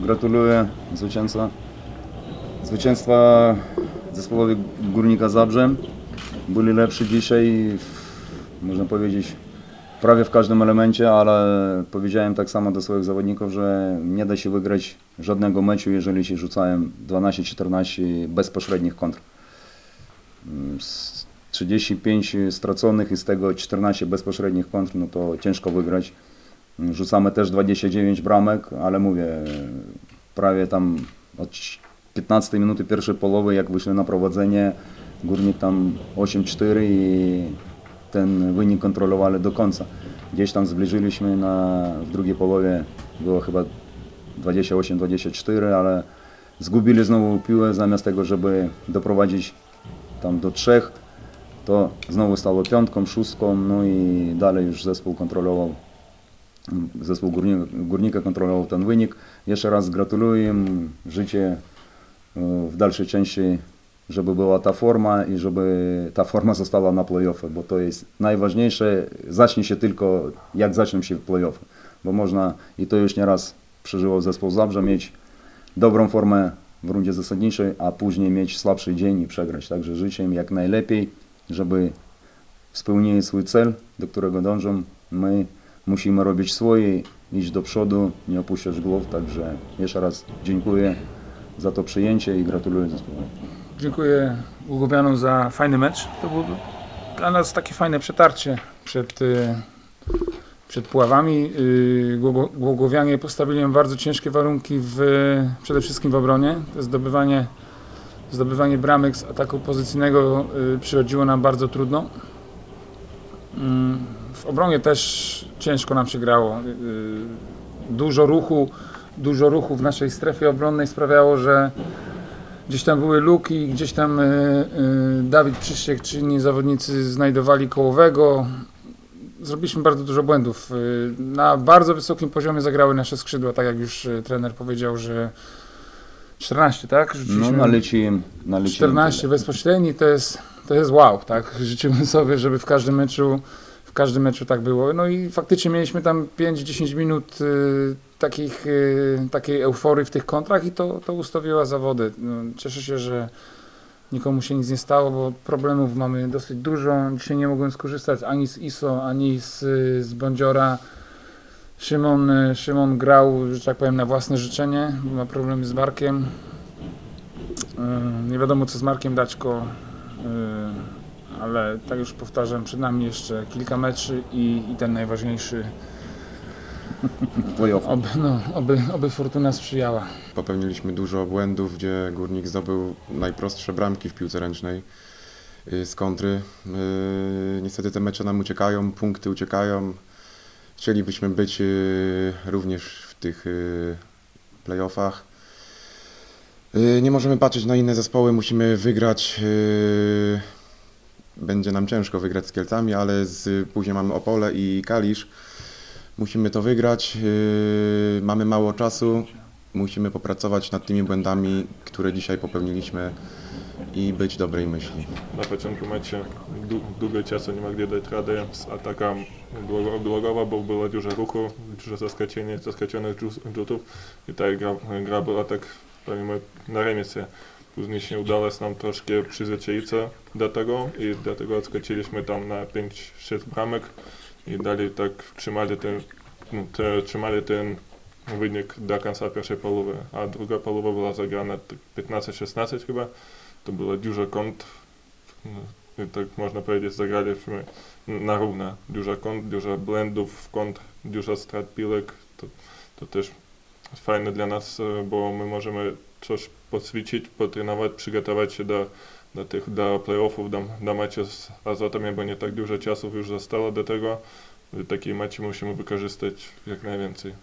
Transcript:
Gratuluję zwycięstwa. Zwycięstwa zespołowi Górnika Zabrze. Byli lepsi dzisiaj, można powiedzieć, prawie w każdym elemencie, ale powiedziałem tak samo do swoich zawodników, że nie da się wygrać żadnego meczu, jeżeli się rzucają 12-14 bezpośrednich kontr. Mm, z 35 straconych i z tego 14 bezpośrednich kontr, no to ciężko wygrać. Rzucamy też 29 bramek, ale mówię, prawie tam od 15 minuty pierwszej połowy, jak wyszli na prowadzenie, Górnik tam 8-4 i ten wynik kontrolowali do końca. Gdzieś tam zbliżyliśmy na, w drugiej połowie, było chyba 28-24, ale zgubili znowu piłę zamiast tego, żeby doprowadzić tam do trzech, to znowu stało piątką, szóstką, no i dalej już zespół kontrolował zespół górnika, górnika kontrolował ten wynik. Jeszcze raz gratuluję im, życzę e, w dalszej części, żeby była ta forma i żeby ta forma została na playoffy, bo to jest najważniejsze. Zacznie się tylko jak zaczną się playoffy, bo można i to już nieraz przeżywał zespół Zabrze, mieć dobrą formę w rundzie zasadniczej, a później mieć słabszy dzień i przegrać. Także życzę im jak najlepiej, żeby spełnili swój cel, do którego dążą. My musimy robić swoje, iść do przodu, nie opuszczać głów. Także jeszcze raz dziękuję za to przyjęcie i gratuluję zespołowi. Dziękuję Ługowianom za fajny mecz. To było dla nas takie fajne przetarcie przed, y, przed Puławami. Y, Głogo- Głogowianie postawili nam bardzo ciężkie warunki w, przede wszystkim w obronie. Zdobywanie, zdobywanie bramek z ataku pozycyjnego y, przychodziło nam bardzo trudno. W obronie też ciężko nam się grało. Y, Dużo ruchu, dużo ruchu w naszej strefie obronnej sprawiało, że Gdzieś tam były luki, gdzieś tam y, y, Dawid Przyściek czy inni zawodnicy znajdowali kołowego. Zrobiliśmy bardzo dużo błędów. Na bardzo wysokim poziomie zagrały nasze skrzydła, tak jak już trener powiedział, że 14, tak? No, Rzuciliśmy naliczyłem, naliczyłem 14 tyle. bezpośredni, to jest, to jest wow, tak? Życzymy sobie, żeby w każdym meczu w każdym meczu tak było. No i faktycznie mieliśmy tam 5-10 minut y, takich, y, takiej euforii w tych kontrach i to, to ustawiła zawody. No, cieszę się, że nikomu się nic nie stało, bo problemów mamy dosyć dużo. Dzisiaj nie mogłem skorzystać ani z ISO, ani z, z Bądziora. Szymon, Szymon grał, że tak powiem, na własne życzenie, ma problemy z barkiem. Y, Nie wiadomo co z Markiem Daćko, ale tak już powtarzam, przed nami jeszcze kilka meczy i, i ten najważniejszy, Playoff. oby, no, oby, oby fortuna sprzyjała. Popełniliśmy dużo błędów, gdzie Górnik zdobył najprostsze bramki w piłce ręcznej y, z kontry. Y, Niestety te mecze nam uciekają, punkty uciekają. Chcielibyśmy być y, również w tych y, playoffach. Y, Nie możemy patrzeć na inne zespoły, musimy wygrać. y, Będzie nam ciężko wygrać z Kielcami, ale z, później mamy Opole i Kalisz. Musimy to wygrać. y, Mamy mało czasu. Musimy popracować nad tymi błędami, które dzisiaj popełniliśmy i być dobrej myśli. Na początku meczu du- długo czasu nie mogli dać rady z Głogo- Głogowa, bo było dużo ruchu, dużo zaskoczenia, zaskoczonych rzutów i ta gra, gra była tak powiem, na remisie. Później się udało nam troszkę przyzwyczaić do tego i dlatego odskoczyliśmy tam na 5-6 bramek i dalej tak trzymali ten, no, te, trzymali ten wynik do końca pierwszej połowy, a druga połowa była zagrana tak 15-16 chyba. To było dużo kont, no, tak można powiedzieć, zagraliśmy na równo. Dużo kont, dużo blendów w kont, dużo strat piłek. To, to też fajne dla nas, e, bo my możemy coś poćwiczyć, potrenować, przygotować się do, do tych do playoffów, do, do meczu z Azotami, bo nie tak dużo czasu już zostało do tego. Takie mecze musimy wykorzystać jak najwięcej.